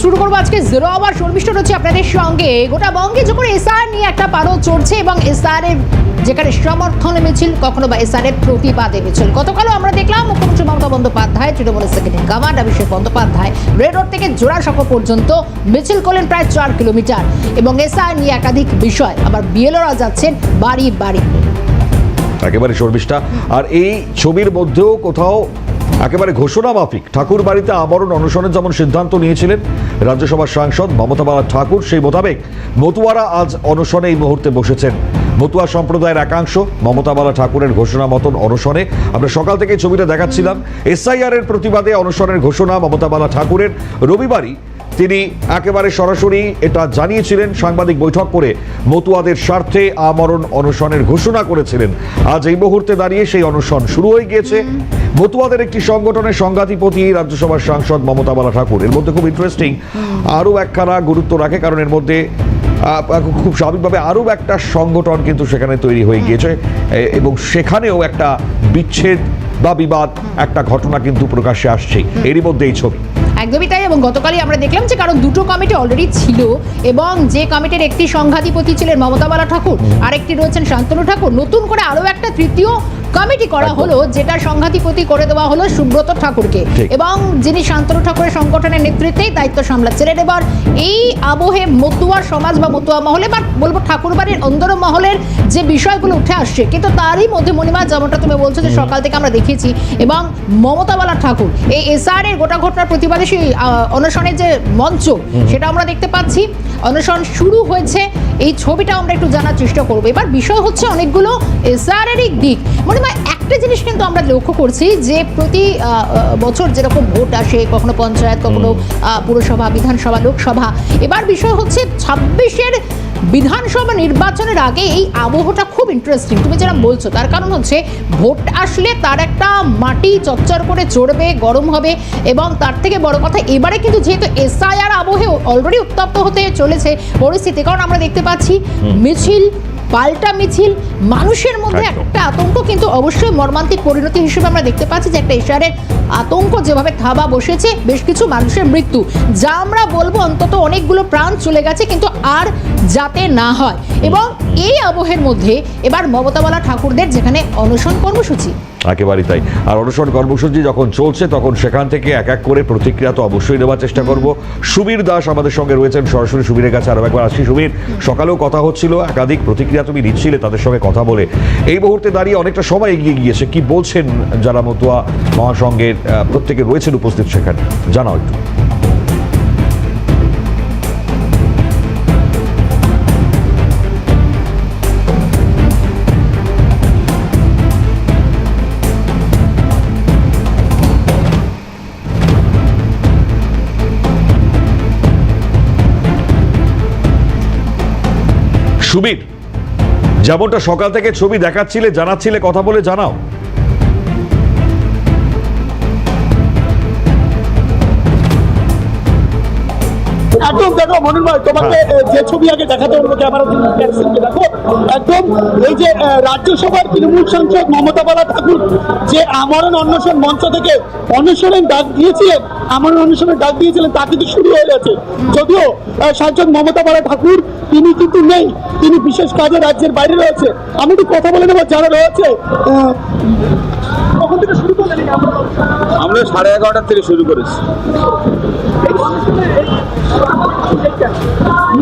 শুরু করব আজকে জিরো আওয়ার শর্মিষ্ঠ রয়েছে আপনাদের সঙ্গে। গোটা বঙ্গে যখন এসআর নিয়ে একটা পারো চড়ছে এবং এসআর এর যেখানে সমর্থন মিছিল কখনো বা এসআর এর প্রতিবাদে মিছিল গতকালও আমরা দেখলাম মুখ্যমন্ত্রী মমতা বন্দ্যোপাধ্যায় তৃণমূলের secretary command Abhishek Bandyopadhyay red road থেকে জোড়াসাঁকো পর্যন্ত মিছিল করলেন প্রায় চার কিলোমিটার এবং এসআর নিয়ে একাধিক বিষয়। আবার বিএলওরা যাচ্ছেন বাড়ি বাড়ি। একেবারে শর্মিষ্ঠা, আর এই ছবির মধ্যেও কোথাও একেবারে ঘোষণা মাফিক। ঠাকুর বাড়িতে আবরণ অনশনের যেমন সিদ্ধান্ত নিয়েছিলেন রাজ্যসভার সাংসদ মমতা বালা ঠাকুর সেই মোতাবেক মতুয়ারা আজ অনশনে এই মুহূর্তে বসেছেন। মতুয়া সম্প্রদায়ের একাংশ মমতা বালা ঠাকুরের ঘোষণা মতন অনশনে। আমরা সকাল থেকে ছবিটা দেখাচ্ছিলাম। এসআইআর এর প্রতিবাদে অনশনের ঘোষণা মমতা বালা ঠাকুরের রবিবারই তিনি একেবারে সরাসরি এটা জানিয়েছিলেন সাংবাদিক বৈঠক করে মতুয়াদের স্বার্থে আমরণ অনশনের ঘোষণা করেছিলেন। আজ এই মুহূর্তে দাঁড়িয়ে সেই অনশন শুরু হয়ে গিয়েছে। মতুয়াদের একটি সংগঠনের সংঘাতিপতি রাজ্যসভার সাংসদ মমতা বালা ঠাকুর এর মধ্যে খুব ইন্টারেস্টিং আরও একখানা গুরুত্ব রাখে কারণ এর মধ্যে খুব স্বাভাবিকভাবে আরও একটা সংগঠন কিন্তু সেখানে তৈরি হয়ে গিয়েছে। এবং সেখানেও একটা বিচ্ছেদ বা বিবাদ, একটা ঘটনা কিন্তু প্রকাশ্যে আসছে। এরই মধ্যে এই ছবি। একদমই তাই এবং গতকালই আমরা দেখলাম যে কারণ দুটো কমিটি অলরেডি ছিল এবং যে কমিটির একটি সংঘাধিপতি ছিলেন মমতা বালা ঠাকুর আরেকটি রয়েছেন শান্তনু ঠাকুর। নতুন করে আরও একটা তৃতীয় কমিটি করা হলো যেটা সংঘাধিপতি করে দেওয়া হলো সুব্রত ঠাকুরকে। এবং যিনি শান্তনু ঠাকুরের সংগঠনের নেতৃত্বেই দায়িত্ব সামলাচ্ছিলেন এবার এই আবহে মতুয়া সমাজ বা মতুয়া মহলে বা বলব ঠাকুর বাড়ির অন্দর মহলের যে বিষয়গুলো উঠে আসছে কিন্তু তারই মধ্যে মণিমা যেমনটা তুমি বলছো যে সকাল থেকে আমরা দেখেছি এবং মমতা বালা ঠাকুর এই এসআর এর গোটা ঘটনার প্রতিবাদে সেই অনশনের যে মঞ্চ সেটা আমরা দেখতে পাচ্ছি। অনশন শুরু হয়েছে এই ছবিটা আমরা একটু জানার চেষ্টা করব। এবার বিষয় হচ্ছে অনেকগুলো এসআর এরই দিক। মনে হয় একটা জিনিস কিন্তু আমরা লক্ষ্য করছি যে প্রতি বছর যেরকম ভোট আসে কখনো পঞ্চায়েত কখনো পুরসভা বিধানসভা লোকসভা এবার বিষয় হচ্ছে ছাব্বিশের বিধানসভা নির্বাচনের আগে এই আবহটা খুব ইন্টারেস্টিং তুমি যেরকম বলছো তার কারণ হচ্ছে ভোট আসলে তার একটা মাটি চচ্চর করে চড়বে গরম হবে এবং তার থেকে বড় কথা এবারে কিন্তু যেহেতু এসআইআর আবহে অলরেডি উত্তপ্ত হতে চলেছে পরিস্থিতি কারণ আমরা দেখতে পাচ্ছি মিছিল পাল্টা মিছিল মানুষের মধ্যে একটা আতঙ্ক কিন্তু অবশ্যই মর্মান্তিক পরিণতি হিসেবে আমরা দেখতে পাচ্ছি যে একটা ইশারের আতঙ্ক যেভাবে থাবা বসেছে বেশ কিছু মানুষের মৃত্যু। যা আমরা বলব অন্তত অনেকগুলো প্রাণ চলে গেছে কিন্তু আর যাতে না হয়। এবং এই আবহের মধ্যে এবার মমতাবালা ঠাকুরদের যেখানে অনশন কর্মসূচি। একেবারেই তাই। আর অনশন কর্মসূচি যখন চলছে, তখন সেখান থেকে এক এক করে প্রতিক্রিয়া তো অবশ্যই নেওয়ার চেষ্টা করব। সুবীর দাস আমাদের সঙ্গে রয়েছেন, সরাসরি সুবীরের কাছে আরও একবার আসছি। সুবীর, সকালেও কথা হচ্ছিল, একাধিক প্রতিক্রিয়া তুমি নিচ্ছিলে তাদের সঙ্গে কথা বলে। এই মুহূর্তে দাঁড়িয়ে অনেকটা সময় এগিয়ে গিয়েছে। কি বলছেন যারা মতুয়া মহাসংঘের প্রত্যেকে রয়েছেন উপস্থিত সেখানে? জানাও একটু। সুবীর। যেমনটা সকাল থেকে ছবি দেখাচ্ছিলে জানাচ্ছিলে কথা বলে জানাও। একদম দেখো মনির ভাই তোমাকে যে ছবি আগে দেখাতে হলো ক্যামেরা দেখো। একদম এই যে রাজ্যসভার তৃণমূল সাংসদ মমতা বালা ঠাকুর যে আমরণ অন্বেষণ মঞ্চ থেকে অন্বেষণের ডাক দিয়েছিলেন আমরণ অন্বেষণের ডাক দিয়েছিলেন তা কিন্তু শুরু হয়ে গেছে। যদিও সাংসদ মমতা বালা ঠাকুর তিনি কিন্তু নেই তিনি বিশেষ কাজে রাজ্যের বাইরে রয়েছে। আমি একটু কথা বলে নেব যারা রয়েছে কখন থেকে শুরু আমরা সাড়ে এগারোটার থেকে শুরু করেছি।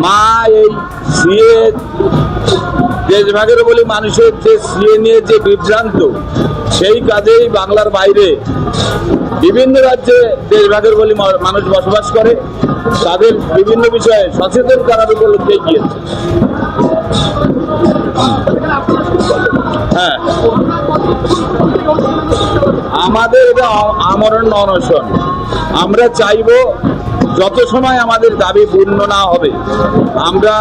মা এই সিএ দেশভাগের বলে মানুষের যে সিএ নিয়ে যে বিভ্রান্ত, সেই কাজেই বাংলার বাইরে বিভিন্ন রাজ্যে দেশভাগের বলে মানুষ বসবাস করে, তাদের বিভিন্ন বিষয়ে সচেতন করার উপলক্ষে গিয়েছে হ্যাঁ। আমাদের এটা আমরণ অনশন। আমরা চাইব যত সময় আমাদের দাবি পূর্ণ না হবে, আমরা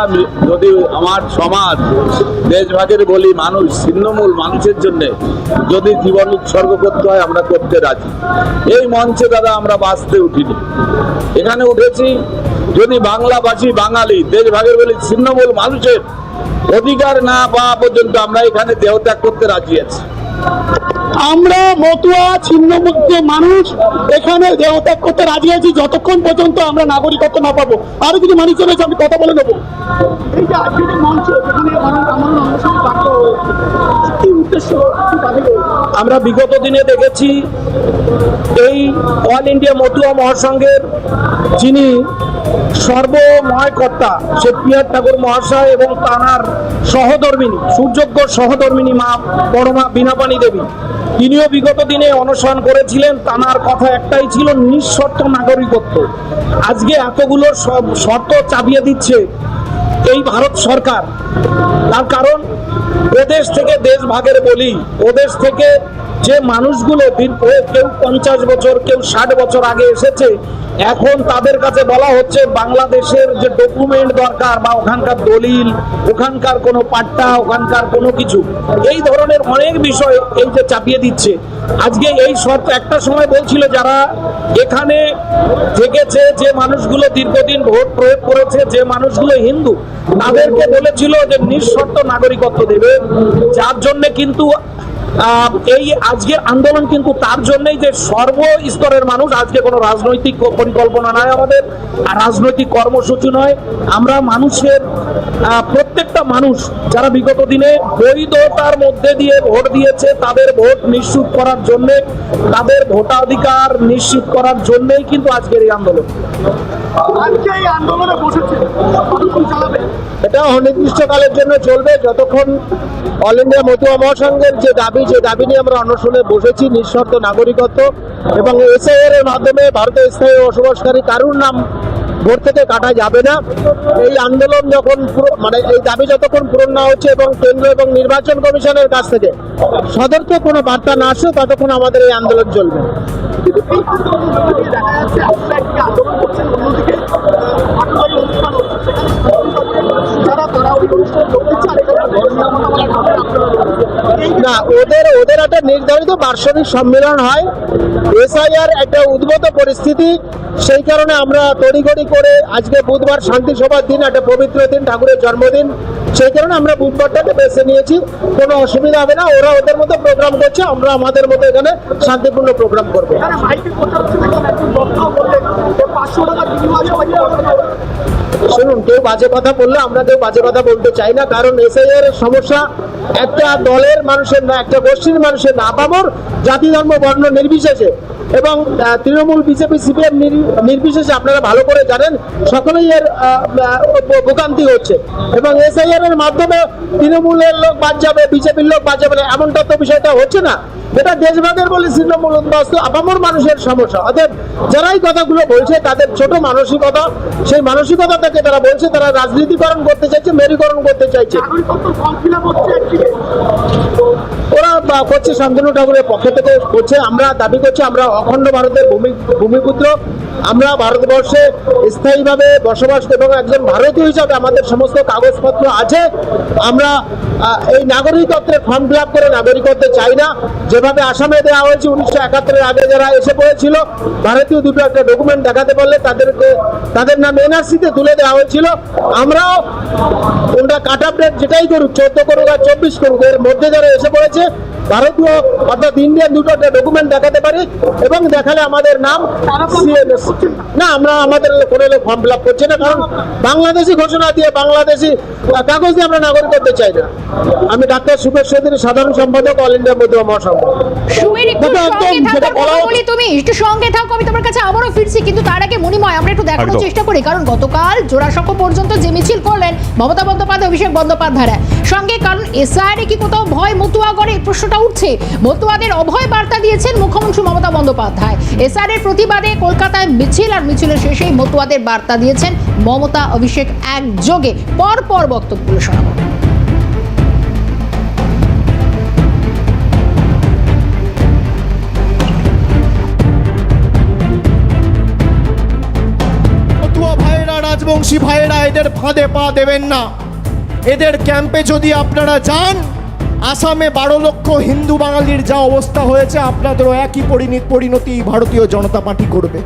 যদি আমার সমাজ, দেশভাগের বলি মানুষ, ছিন্নমূল মানুষের জন্য যদি জীবন উৎসর্গ করতে হয়, আমরা করতে রাজি। এই মঞ্চে দাদা আমরা বাঁচতে উঠিনি। এখানে উঠেছি যদি বাংলাভাষী বাঙালি, দেশভাগের বলি ছিন্নমূল মানুষের অধিকার না পাওয়া পর্যন্ত আমরা এখানে দেহত্যাগ করতে রাজি আছি। আমরা মতুয়া, ছিন্নমুক্ত মানুষ, এখানে দেহত্যাগ করতে রাজি আছি, যতক্ষণ পর্যন্ত আমরা নাগরিকত্ব না পাবো। আরও কিছু মানুষ রয়েছে আমি কথা বলে নেব। আমার বিগত দিনে দেখেছি এই অল ইন্ডিয়া মতুয়া মহাসংঘের যিনি সর্বময় কর্তা পিয়ার ঠাকুর মহাশয় এবং তানার সহধর্মিনী, সুযোগ্য সহধর্মিনী মা বড় মা বীণাপাণী দেবী তিনিও বিগত দিনে অনশন করেছিলেন তানার কথা একটাই ছিল নিঃশর্ত নাগরিকত্ব। আজকে এতগুলো সব শর্ত চাপিয়ে দিচ্ছে এই ভারত সরকার। তার কারণ ওদেশ থেকে দেশ ভাগের বলি ওদেশ থেকে যে মানুষগুলো কেউ পঞ্চাশ বছর, কেউ ষাট বছর আগে এসেছে এখন তাদের কাছে বলা হচ্ছে বাংলাদেশের যে ডকুমেন্ট দরকার বা ওখানকার দলিল, ওখানকার কোনো পাট্টা, ওখানকার কোনো কিছু, এই ধরনের অনেক বিষয় এই যে চাপিয়ে দিচ্ছে। আজকে এই শর্ত একটা সময় বলছিল যারা এখানে থেকেছে যে মানুষগুলো দীর্ঘদিন ভোট প্রয়োগ করেছে, যে মানুষগুলো হিন্দু, তাদেরকে বলেছিল যে নিঃশর্ত নাগরিকত্ব দেবে। যার জন্য কিন্তু এই আজকের আন্দোলন কিন্তু তার জন্যই যে সর্ব স্তরের মানুষ আজকে কোনো রাজনৈতিক পরিকল্পনা নয় আমাদের আর রাজনৈতিক কর্মসূচি নয়। আমরা মানুষের প্রত্যেকটা মানুষ যারা বিগত দিনে বৈধতার মধ্যে দিয়ে ভোট দিয়েছে তাদের ভোট নিশ্চিত করার জন্যে তাদের ভোটাধিকার নিশ্চিত করার জন্যই কিন্তু আজকের এই আন্দোলন। আজকে এই আন্দোলনে বসেছে কতক্ষণ চালাবে? এটা অনির্দিষ্টকালের জন্য চলবে। যতক্ষণ অল ইন্ডিয়া মতুয়া মহাসংঘের যে দাবি যে দাবি নিয়ে আমরা অনশনে বসেছি, নিঃশর্ত নাগরিকত্ব এবং এসআইআর এর মাধ্যমে ভারতে স্থায়ী বসবাসকারী কারুর নাম ভোট থেকে কাটা যাবে না। এই আন্দোলন যখন মানে এই দাবি যতক্ষণ পূরণ না হচ্ছে এবং কেন্দ্র এবং নির্বাচন কমিশনের কাছ থেকে সদর্থ কোনো বার্তা না আসছে ততক্ষণ আমাদের এই আন্দোলন চলবে। যারা তারা ওই অনুষ্ঠানে যোগ দিচ্ছে না, ওদের ওদের একটা নির্ধারিত বার্ষিক সম্মেলন হয়। এসআইআর একটা উদ্ভূত পরিস্থিতি। সেই কারণে আমরা তড়িঘড়ি করে আজকে বুধবার শান্তি সভার দিন, একটা পবিত্র দিন, ঠাকুরের জন্মদিন। সেই কারণে আমরা বুধবারটাকে বেছে নিয়েছি। কোনো অসুবিধা হবে না, ওরা ওদের মতো প্রোগ্রাম করছে, আমরা আমাদের মতো এখানে শান্তিপূর্ণ প্রোগ্রাম করব। এখানে মাইকে কথা হচ্ছে দেখুন একজন বক্তাও বললেন। যে পাঁচশো টাকা শুনুন, কেউ বাজে কথা বললে আমরা কেউ বাজে কথা বলতে চাই না, কারণ এসআইআর এর সমস্যা একটা দলের মানুষের না, একটা গোষ্ঠীর মানুষের না, আপামর জাতি, ধর্ম, বর্ণ নির্বিশেষে। এবং তৃণমূল, বিজেপি, সিপিএম নির্বিশেষে আপনারা ভালো করে জানেন, সকলেই এর ভোগান্তি হচ্ছে। এবং এসআইআর এর মাধ্যমে তৃণমূলের লোক বাদ যাবে, বিজেপির লোক বাদ যাবে, এমনটা তো বিষয়টা হচ্ছে না। এটা দেশভাগের বলে তৃণমূল উদ্বাস্ত আপামর মানুষের সমস্যা। অতএব যারা এই কথাগুলো বলছে, তাদের ছোট মানসিকতা, সেই মানসিকতা থেকে তারা বলছে, তারা রাজনীতিকরণ করতে চাইছে, মেরুকরণ করতে চাইছে। ওরা করছে শান্তনু ঠাকুরের পক্ষ থেকে করছে। আমরা দাবি করছি, আমরা অখণ্ড ভারতের ভূমি ভূমিপুত্র। আমরা ভারতবর্ষে স্থায়ীভাবে বসবাস এবং একজন ভারতীয় হিসাবে আমাদের সমস্ত কাগজপত্র আছে। আমরা এই নাগরিকত্বের ফর্ম ফিল আপ করে নাগরিকত্ব চাই না। যেভাবে আসামে দেওয়া হয়েছে উনিশশো একাত্তরের আগে যারা এসে পড়েছিল, ভারতীয় দুটো একটা ডকুমেন্ট দেখাতে পারলে তাদেরকে, তাদের নাম এনআরসিতে তুলে দেওয়া হয়েছিল। আমরাও কোনটা কাট আপ ডেট যেটাই করুক, চোদ্দ করুক আর চব্বিশ করুক, এর মধ্যে যারা এসে পড়েছে হচ্ছে ভারতীয় অর্থাৎ ইন্ডিয়ান দুটো ডকুমেন্ট দেখাতে পারি এবং দেখালে আমাদের নাম না আমরা আমাদের কোনো লোক ফর্ম ফিল আপ করছে না কারণ বাংলাদেশি ঘোষণা দিয়ে বাংলাদেশি কাগজ দিয়ে আমরা নাগরিকত্ব চাই না। আমি ডাক্তার সুপেশ চৌধুরী সাধারণ সম্পাদক অল ইন্ডিয়া মধ্যে মহাসংঘ তুমি একটু সঙ্গে থাকো আমি তোমার কাছে আবারও ফিরছি কিন্তু তার আগে মনিময় আমরা একটু দেখানোর চেষ্টা করি কারণ গতকাল জোড়াসাঁকো পর্যন্ত যে মিছিল করলেন মমতা বন্দ্যোপাধ্যায় অভিষেক বন্দ্যোপাধ্যায় সঙ্গে কারণ এসআইআর কি কোথাও ভয় মতুয়া করে এই প্রশ্নটা উঠছে। মতুয়াদের অভয় বার্তা দিয়েছেন মুখ্যমন্ত্রী মমতা বন্দ্যোপাধ্যায়। এসআইআর এর প্রতিবাদে কলকাতায় মিছিল আর মিছিলের শেষেই মতুয়াদের বার্তা দিয়েছেন মমতা অভিষেক একযোগে। পর পর বক্তব্যগুলো শোনাবো। রাজবংশী ভাইয়েরা, এদের ফাঁদে পা দেবেন না। এদের ক্যাম্পে যদি আপনারা যান আসামে বারো লক্ষ হিন্দু বাঙালির যা অবস্থা হয়েছে, আপনাদেরও একই পরিণতি পরিণতি ভারতীয় জনতা পার্টি করবে।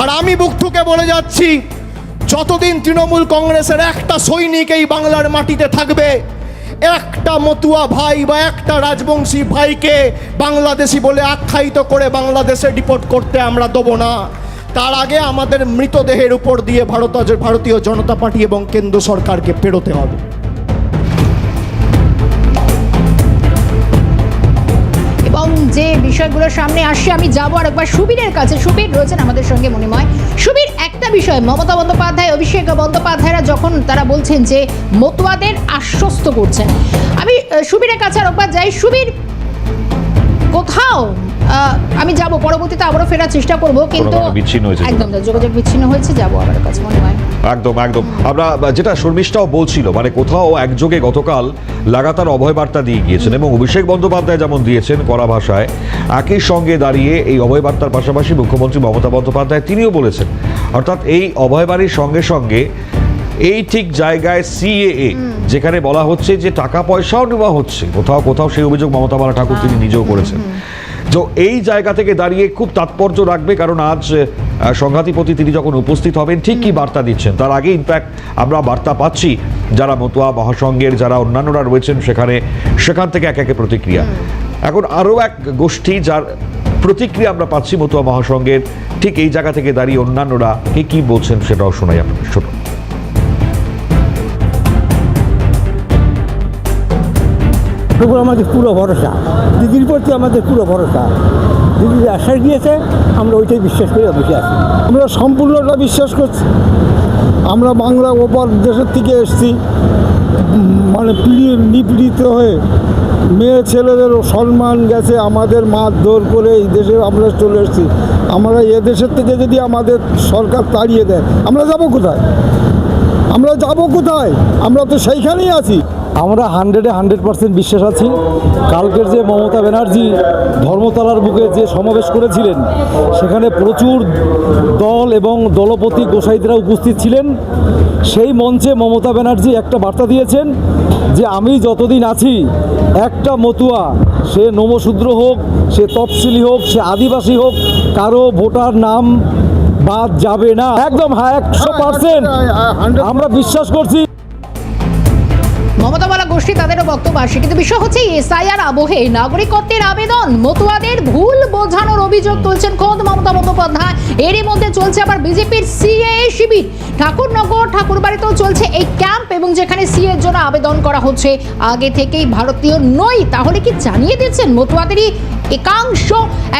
আর আমি বুক ঠুকে বলে যাচ্ছি, যতদিন তৃণমূল কংগ্রেসের একটা সৈনিক এই বাংলার মাটিতে থাকবে, একটা মতুয়া ভাই বা একটা রাজবংশী ভাইকে বাংলাদেশি বলে আখ্যায়িত করে বাংলাদেশে ডিপোর্ট করতে আমরা দেবো না। তার আগে আমাদের মৃতদেহের উপর দিয়ে ভারত ভারতীয় জনতা পার্টি এবং কেন্দ্র সরকারকে পেরোতে হবে। যে বিষয়গুলো সামনে আসছে, আমি যাব আর একবার সুবীরের কাছে। সুবীর রয়েছেন আমাদের সঙ্গে মনিময় সুবীর, একটা বিষয়, মমতা বন্দ্যোপাধ্যায়, অভিষেক বন্দ্যোপাধ্যায়রা যখন তারা বলছেন যে মতুয়াদের আশ্বস্ত করছেন। আমি সুবীরের কাছে আর একবার যাই। সুবীর, কোথাও আমি যাব পরবর্তীতে আবারও ফেরার চেষ্টা করব কিন্তু বিচ্ছিন্ন হয়েছে একদম যোগাযোগ বিচ্ছিন্ন হয়েছে যাব আবার কাছে মনে হয়। একদম একদম। আমরা যেটা শর্মিষ্ঠাও বলছিল মানে কোথাও একযোগে গতকাল লাগাতার অভয় বার্তা দিয়ে গিয়েছেন এবং অভিষেক বন্দ্যোপাধ্যায় যেমন দিয়েছেন কড়া ভাষায় একই সঙ্গে দাঁড়িয়ে এই অভয় বার্তার পাশাপাশি মুখ্যমন্ত্রী মমতা বন্দ্যোপাধ্যায় তিনিও বলেছেন। অর্থাৎ এই অভয় বাড়ির সঙ্গে সঙ্গে এই ঠিক জায়গায় সিএএ যেখানে বলা হচ্ছে যে টাকা পয়সাও নেওয়া হচ্ছে কোথাও কোথাও সেই অভিযোগ মমতা বালা ঠাকুর তিনি নিজেও করেছেন। তো এই জায়গা থেকে দাঁড়িয়ে খুব তাৎপর্য রাখবে কারণ আজ সংঘাতিপতি তিনি যখন উপস্থিত হবেন ঠিক কি বার্তা দিচ্ছেন? তার আগে ইনফ্যাক্ট আমরা বার্তা পাচ্ছি যারা মতুয়া মহাসংঘের যারা অন্যান্যরা রয়েছেন সেখানে সেখান থেকে এক একে প্রতিক্রিয়া। এখন আরও এক গোষ্ঠী যার প্রতিক্রিয়া আমরা পাচ্ছি মতুয়া মহাসংঘের ঠিক এই জায়গা থেকে দাঁড়িয়ে অন্যান্যরা কে কি বলছেন সেটাও শোনাই আপনাদের। শুনুন। উপর আমাদের পুরো ভরসা। দিদির প্রতি আমাদের পুরো ভরসা। দিদি যে দিয়েছে, আমরা ওইটাই বিশ্বাস করে বসে আছি। আমরা সম্পূর্ণটা বিশ্বাস করছি। আমরা বাংলা ওপার দেশের থেকে এসেছি। মানে পীড়ি- নিপীড়িত হয়ে মেয়ে ছেলেদেরও সম্মান গেছে আমাদের মারধর করে এই দেশে আমরা চলে এসেছি। আমরা এ দেশের থেকে যদি আমাদের সরকার তাড়িয়ে দেয়, আমরা যাব কোথায়? আমরা যাব কোথায়? আমরা তো সেইখানেই আছি। আমরা হান্ড্রেডে হান্ড্রেড পার্সেন্ট বিশ্বাস আছি। কালকের যে মমতা ব্যানার্জি ধর্মতলার বুকে যে সমাবেশ করেছিলেন সেখানে প্রচুর দল এবং দলপতি গোসাইদরা উপস্থিত ছিলেন। সেই মঞ্চে মমতা ব্যানার্জি একটা বার্তা দিয়েছেন যে আমি যতদিন আছি একটা মতুয়া সে নমশূদ্র হোক সে তফসিলি হোক সে আদিবাসী হোক কারও ভোটার নাম বাদ যাবে না। একদম হ্যাঁ একশো পার্সেন্ট আমরা বিশ্বাস করছি। বক্তব্য আসে কিন্তু বিষয় হচ্ছে এসআইআর আবহে নাগরিকত্বের আবেদন মতুয়াদের ভুল বোঝানোর অভিযোগ তুলছেন খোদ মমতা বন্দ্যোপাধ্যায়। এরই মধ্যে চলছে আবার বিজেপির সিএএ শিবির। ঠাকুরনগর ঠাকুরবাড়িতেও চলছে এই ক্যাম্প এবং যেখানে সিএ এর জন্য আবেদন করা হচ্ছে। আগে থেকেই ভারতীয় নই তাহলে কি জানিয়ে দিচ্ছেন মতুয়াদেরই একাংশ?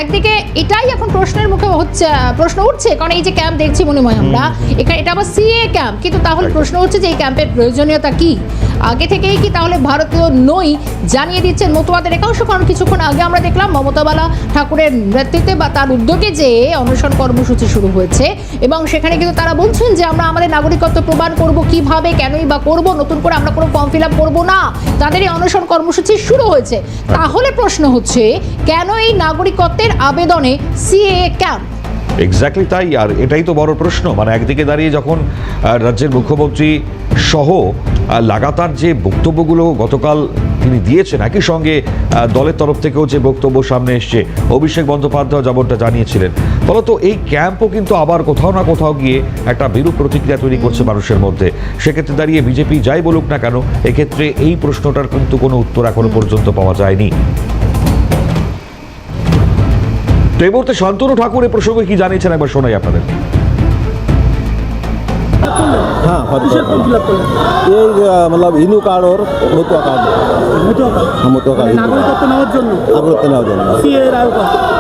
একদিকে এটাই এখন প্রশ্নের মুখে হচ্ছে প্রশ্ন উঠছে কারণ এই যে ক্যাম্প দেখছি মনে হয় আমরা। এখানে এটা আবার সিএ ক্যাম্প কিন্তু তাহলে প্রশ্ন হচ্ছে যে এই ক্যাম্পের প্রয়োজনীয়তা কি? আগে থেকেই কি তাহলে ভারতীয় নই জানিয়ে দিচ্ছেন মতুয়াদের একাংশ? কারণ কিছুক্ষণ আগে আমরা দেখলাম মমতাবালা ঠাকুরের নেতৃত্বে বা তার উদ্যোগে যে অনশন কর্মসূচি শুরু হয়েছে। এবং সেখানে কিন্তু তারা বলছেন যে আমরা আমাদের নাগরিকত্ব প্রমাণ করব কীভাবে, কেনই বা করব, নতুন করে আমরা কোনো ফর্ম ফিল আপ করব না। তাদের এই অনশন কর্মসূচি শুরু হয়েছে। তাহলে প্রশ্ন হচ্ছে, কেন এই নাগরিকত্বের আবেদনে সিএ ক্যাম্প? এক্স্যাক্টলি তাই, আর এটাই তো বড় প্রশ্ন। মানে একদিকে দাঁড়িয়ে যখন রাজ্যের মুখ্যমন্ত্রী সহ লাগাতার যে বক্তব্যগুলো গতকাল তিনি দিয়েছেন, একই সঙ্গে দলের তরফ থেকেও যে বক্তব্য সামনে এসছে, অভিষেক বন্দ্যোপাধ্যায় যেমনটা জানিয়েছিলেন। ফলত এই ক্যাম্পও কিন্তু আবার কোথাও না কোথাও গিয়ে একটা বিরূপ প্রতিক্রিয়া তৈরি করছে মানুষের মধ্যে। সেক্ষেত্রে দাঁড়িয়ে বিজেপি যাই বলুক না কেন, এক্ষেত্রে এই প্রশ্নটার কিন্তু কোনো উত্তর এখনও পর্যন্ত পাওয়া যায়নি। তো এই মুহূর্তে শান্তনু ঠাকুর এ প্রসঙ্গে কি জানিয়েছেন একবার শোনাই আপনাদের। মানে নেওয়ার জন্য?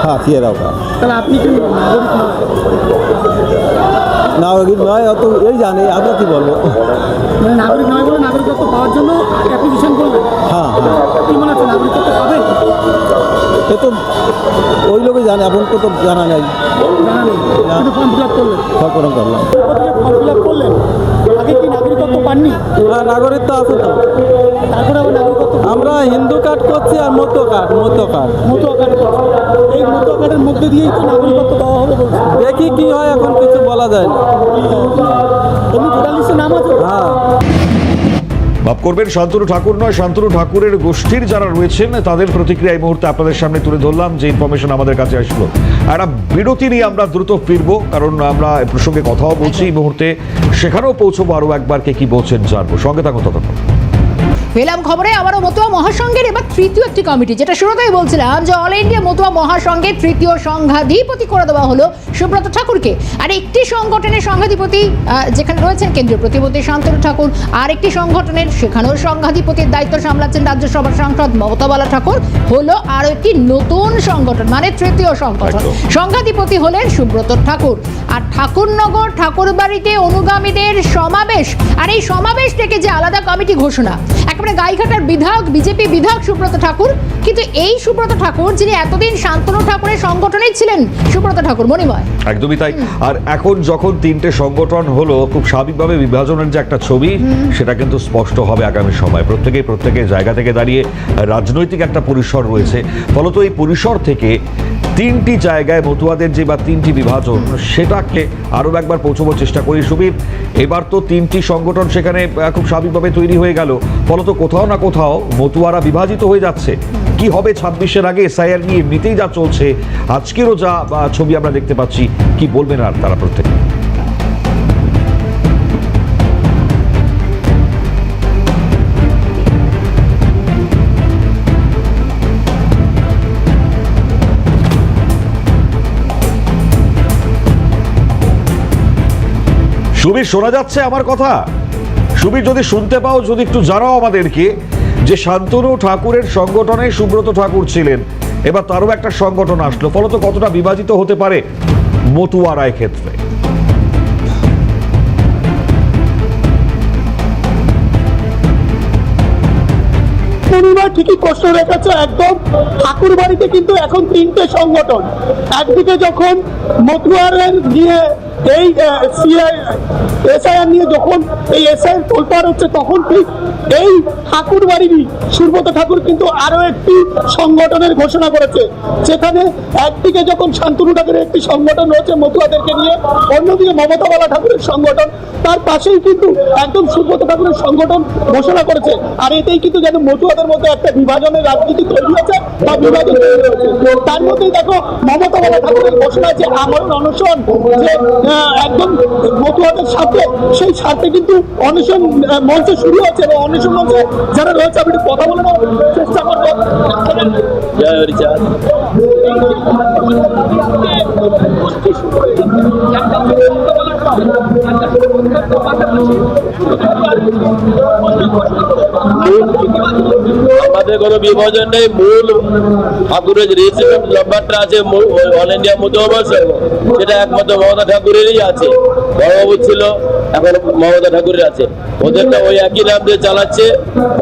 হ্যাঁ রাও তাহলে আপনি কি নাগরিক নয় অত এই জানে আমরা কি বলব? মানে নাগরিক নয় বলে নাগরিকত্ব পাওয়ার জন্য অ্যাপ্লিকেশন করবেন হ্যাঁ হ্যাঁ। কি মনে হচ্ছে নাগরিকত্ব পাবেন এ তো ওই লোকে জানে এখন তো তো জানা নাই। জানা নেই। ফর্ম ফিল আপ করলেন সব করলাম ফর্ম ফিল আপ করলেন। আগে কি নাগরিকত্ব পাননি? হ্যাঁ নাগরিকত্ব আছে তো। তারপরে আবার নাগরিকত্ব আমরা হিন্দু কার্ড করছি আর মতো কার্ড মতো কার্ড। কার্ড এই মতুয়া কার্ডের মধ্যে দিয়েই তো নাগরিকত্ব দেওয়া হবে দেখি কি হয় এখন কিছু বলা যায় না। মাফ করবেন, শান্তনু ঠাকুর নয়, শান্তনু ঠাকুরের গোষ্ঠীর যারা রয়েছেন, তাদের প্রতিক্রিয়া এই মুহূর্তে আপনাদের সামনে তুলে ধরলাম, যে ইনফরমেশন আমাদের কাছে আসলো। একটা বিরতি নিয়ে আমরা দ্রুত ফিরব, কারণ আমরা প্রসঙ্গে কথাও বলছি, এই মুহূর্তে সেখানেও পৌঁছবো, আরও একবার কে কী বলছেন জানব। সঙ্গে থাকুন ততক্ষণ। পেলাম খবরে আবারও মতুয়া মহাসংঘের এবার তৃতীয় একটি কমিটি যেটা শুরুতেই বলছিলাম যে অল ইন্ডিয়া মতুয়া মহাসংঘের তৃতীয় সংঘাধিপতি করে দেওয়া হলো সুব্রত ঠাকুরকে। আর একটি সংগঠনের সংঘাধিপতি যেখানে রয়েছেন কেন্দ্রীয় প্রতিমন্ত্রী শান্তনু ঠাকুর আর একটি সংগঠনের সেখানেও সংঘাধিপতির দায়িত্ব সামলাচ্ছেন রাজ্যসভার সাংসদ মমতা বালা ঠাকুর হলো আরও একটি নতুন সংগঠন মানে তৃতীয় সংগঠন। সংঘাধিপতি হলেন সুব্রত ঠাকুর। আর ঠাকুরনগর ঠাকুরবাড়িতে অনুগামীদের সমাবেশ আর এই সমাবেশ থেকে যে আলাদা কমিটি ঘোষণা একেবারে গাইঘাটার বিধায়ক, বিজেপি বিধায়ক সুব্রত ঠাকুর। কিন্তু এই সুব্রত ঠাকুর, যিনি এতদিন শান্তনু ঠাকুরের সংগঠনেই ছিলেন, সুব্রত ঠাকুর, মণিময়। একদমই তাই। আর এখন যখন তিনটে সংগঠন হলো, খুব স্বাভাবিকভাবে বিভাজনের যে একটা ছবি, সেটা কিন্তু স্পষ্ট হবে আগামী সময়। প্রত্যেকেই প্রত্যেকের জায়গা থেকে দাঁড়িয়ে রাজনৈতিক একটা পরিসর রয়েছে। ফলত এই পরিসর থেকে তিনটি জায়গায় মতুয়াদের যে বা তিনটি বিভাজন, সেটাকে আরও একবার পৌঁছবার চেষ্টা করি। সুবীর, এবার তো তিনটি সংগঠন সেখানে খুব স্বাভাবিকভাবে তৈরি হয়ে গেল। ফলত কোথাও না কোথাও মতুয়ারা বিভাজিত হয়ে যাচ্ছে। কি হবে ছাব্বিশের আগে এসআইআর নিয়ে এমনিতেই যা চলছে, আজকেরও যা ছবি আমরা দেখতে পাচ্ছি। কি বলবেন আর তারা প্রত্যেকে? সুবীর, শোনা যাচ্ছে আমার কথা? সুবীর, যদি শুনতে পাও, যদি একটু জানাও আমাদেরকে যে শান্তনু ঠাকুরের সংগঠনে সুব্রত ঠাকুর ছিলেন। এবার তারও একটা সংগঠন আসলো। ফলত কতটা বিভাজিত হতে পারে মতুয়া রায় ক্ষেত্রে? পরিবার ঠিকই প্রশ্ন রেখেছে একদম ঠাকুর বাড়িতে কিন্তু এখন তিনটে সংগঠন। একদিকে যখন মতুয়ারের নিয়ে এই সিআই এসআইআর নিয়ে যখন এই এসআই তোলপার হচ্ছে, তখন ঠিক এই ঠাকুর বাড়িরই সুব্রত ঠাকুর কিন্তু আরও একটি সংগঠনের ঘোষণা করেছে। যেখানে একদিকে যখন শান্তনু ঠাকুরের একটি সংগঠন রয়েছে, মতুয়াদেরকে নিয়ে, অন্যদিকে মমতা বালা ঠাকুরের সংগঠন, তার পাশেই কিন্তু একদম সুব্রত ঠাকুরের সংগঠন ঘোষণা করেছে। আর এতেই কিন্তু যেন মতুয়াদের মধ্যে একটা বিভাজনের রাজনীতি তৈরি হয়েছে বা বিভাজন তৈরি হয়েছে। তার মধ্যেই দেখো মমতা বালা ঠাকুরের ঘোষণা যে আমার অনশন, যে একদম মতুয়াদের সাথে, সেই সাথে কিন্তু অনশন মঞ্চ শুরু হচ্ছে এবং অনশন মঞ্চে যারা রয়েছে আপনি কথা বলে চেষ্টা করবেন জয় আমাদের কোনো বিভাজন নেই, মূল ঠাকুরের যে নাম্বারটা আছে অল ইন্ডিয়া মুদ্রা সেটা একমাত্র মমতা ঠাকুরেরই আছে। বড়বাবু ছিল এখন মমতা ঠাকুরের আছে। ওদেরটা ওই একই নাম দিয়ে চালাচ্ছে,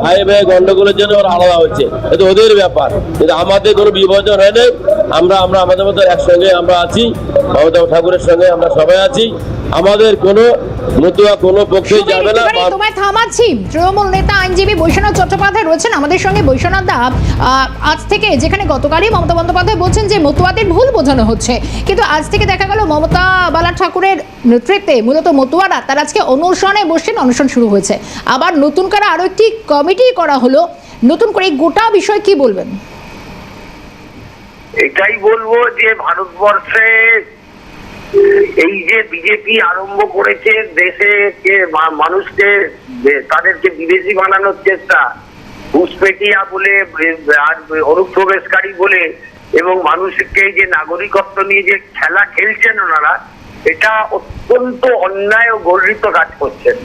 ভাই ভাই গন্ডগোলের জন্য ওরা আলাদা হচ্ছে। এটা ওদের ব্যাপার। কিন্তু আমাদের কোনো বিভাজন হয় নাই। আমরা আমরা আমাদের মতো একসঙ্গে আমরা আছি, মমতা ঠাকুরের সঙ্গে আমরা সবাই আছি। আমাদের কোনো মতুয়া কোনো পক্ষেই যাবে না। তোমায় থামাচ্ছি। তৃণমূল নেতা আইনজীবী বৈশ্বনাথ চট্টোপাধ্যায় রয়েছেন আমাদের সঙ্গে। বৈশ্বনাথ দা আজ থেকে যেখানে গতকালই মমতা বন্দ্যোপাধ্যায় বলছেন যে মতুয়াদের ভুল বোঝানো হচ্ছে। কিন্তু আজ থেকে দেখা গেল মমতা বালা ঠাকুরের নেতৃত্বে মূলত মতুয়ারা তার আজকে অনুসরণে বসছেন অনশন শুরু হয়েছে। আবার নতুন করে আরও একটি কমিটি করা হলো। নতুন করে এই গোটা বিষয় কি বলবেন? এটাই বলব যে ভারতবর্ষে এই যে বিজেপি আরম্ভ করেছে দেশে মানুষকে তাদেরকে বিদেশি বানানোর চেষ্টা, ঘুষপেটিয়া বলে আর অনুপ্রবেশকারী বলে, এবং মানুষকে যে নাগরিকত্ব নিয়ে যে খেলা খেলছেন ওনারা, এটা অত্যন্ত অন্যায় ও গর্বিত কাজ করছেন।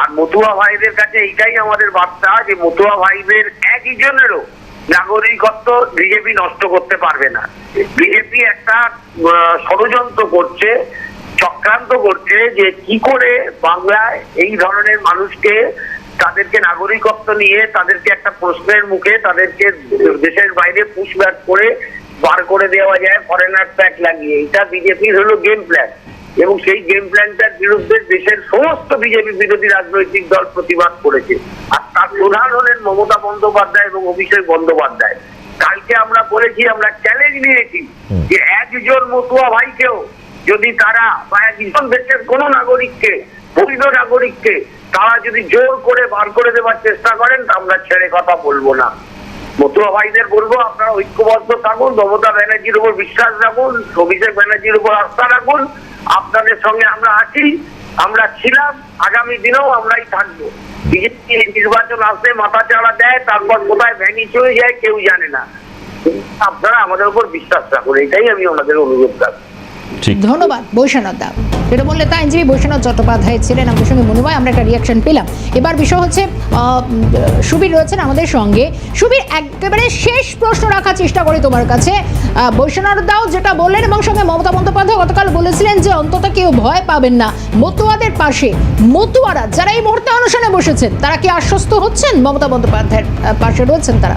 আর মতুয়া ভাইদের কাছে এইটাই আমাদের বার্তা যে মতুয়া ভাইদের একজনেরও নাগরিকত্ব বিজেপি নষ্ট করতে পারবে না। বিজেপি একটা ষড়যন্ত্র করছে, চক্রান্ত করছে যে কি করে বাংলায় এই ধরনের মানুষকে, তাদেরকে নাগরিকত্ব নিয়ে, তাদেরকে একটা প্রশ্নের মুখে, তাদেরকে দেশের বাইরে পুশব্যাক করে বার করে দেওয়া যায় ফরেনার প্যাক লাগিয়ে। এটা বিজেপির হলো গেম প্ল্যান এবং সেই গেম প্ল্যানটার বিরুদ্ধে দেশের সমস্ত বিজেপি বিরোধী রাজনৈতিক দল প্রতিবাদ করেছে। আর তার প্রধান হলেন মমতা বন্দ্যোপাধ্যায় এবং অভিষেক বন্দ্যোপাধ্যায়। কালকে আমরা বলেছি আমরা চ্যালেঞ্জ নিয়েছি যে একজন মতুয়া ভাইকেও যদি তারা বা একজন দেশের কোনো নাগরিককে বৈধ নাগরিককে তারা যদি জোর করে বার করে দেওয়ার চেষ্টা করেন তা আমরা ছেড়ে কথা বলব না। মতুয়া ভাইদের বলব, আপনারা ঐক্যবদ্ধ থাকুন, মমতা ব্যানার্জির উপর বিশ্বাস রাখুন, অভিষেক ব্যানার্জির উপর আস্থা রাখুন, আপনাদের সঙ্গে আমরা আছি, আমরা ছিলাম, আগামী দিনেও আমরাই থাকব। বিজেপি নির্বাচন আসলে মাথা চাড়া দেয়, তারপর কোথায় ভ্যানিশ হয়ে যায় কেউ জানে না। আপনারা আমাদের উপর বিশ্বাস রাখুন, এটাই আমি ওনাদের অনুরোধ রাখব ধন্যবাদ বৈশ্বনাথ দা। যেটা বললে তা আইনজীবী বৈশ্বনাথ চট্টোপাধ্যায় ছিলেন। আমাদের সঙ্গে মনিময় আমরা একটা রিয়াকশন পেলাম। এবার বিষয় হচ্ছে সুবীর রয়েছেন আমাদের সঙ্গে। সুবীর, একেবারে শেষ প্রশ্ন রাখার চেষ্টা করি তোমার কাছে। বৈশ্বনাথ দাও যেটা বললেন এবং সঙ্গে মমতা বন্দ্যোপাধ্যায় গতকাল বলেছিলেন যে অন্তত কেউ ভয় পাবেন না। মতুয়াদের পাশে, মতুয়ারা যারা এই মুহূর্তে অনশনে বসেছেন, তারা কি আশ্বস্ত হচ্ছেন? মমতা বন্দ্যোপাধ্যায়ের পাশে রয়েছেন তারা।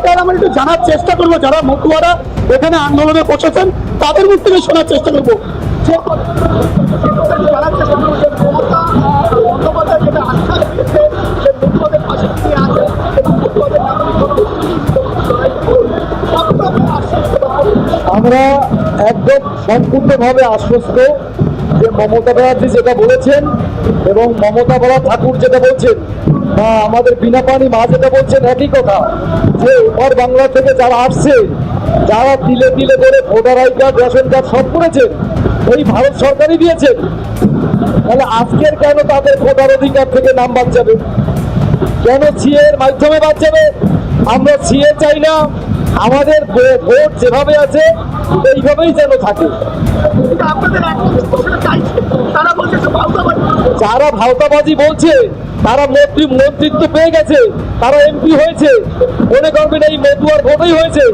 এটা আমরা একটু জানার চেষ্টা করব, যারা মতুয়ারা এখানে আন্দোলনে বসেছেন, তাদের মুখ থেকে শোনার চেষ্টা করব। আমরা একদম সম্পূর্ণভাবে আশ্বস্ত যে মমতা ব্যানার্জি যেটা বলেছেন এবং মমতা বলা ঠাকুর যেটা বলছেন আমাদের বিনা পানি মা যেটা বলছেন একই কথা যে ওপার বাংলা থেকে যারা আসছে যারা তিলে তিলে করে voter I card ration card সব করেছেন ওই ভারত সরকারই দিয়েছেন। তাহলে আজকের কেন তাদের ভোটার অধিকার থেকে নাম বাদ যাবে? কেন সিএ এর মাধ্যমে বাদ যাবে? আমরা সিএ চাই না আমাদের ভোট যেভাবে আছে এইভাবেই যেন থাকে। যারা ভাওতাবাজি বলছে তারা মন্ত্রী মন্ত্রিত্ব পেয়ে গেছে তারা এমপি হয়েছে। মনে করবেন এই মতুয়ার ভোটেই হয়েছে।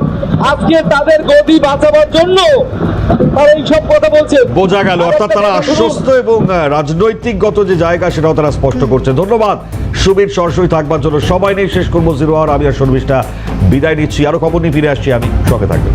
আজকে তাদের গদি বাঁচাবার জন্য তারা এইসব কথা বলছে। বোঝা গেল অর্থাৎ তারা আশ্বস্ত এবং রাজনৈতিকগত যে জায়গা সেটাও তারা স্পষ্ট করছে। ধন্যবাদ। সুবীর সরাসরি থাকবার জন্য সবাই নেই। শেষ করব জিরো আর আমি আর শর্মিষ্ঠা বিদায় নিচ্ছি। আরও খবর নিয়ে ফিরে আসছি। আমি সঙ্গে থাকবেন।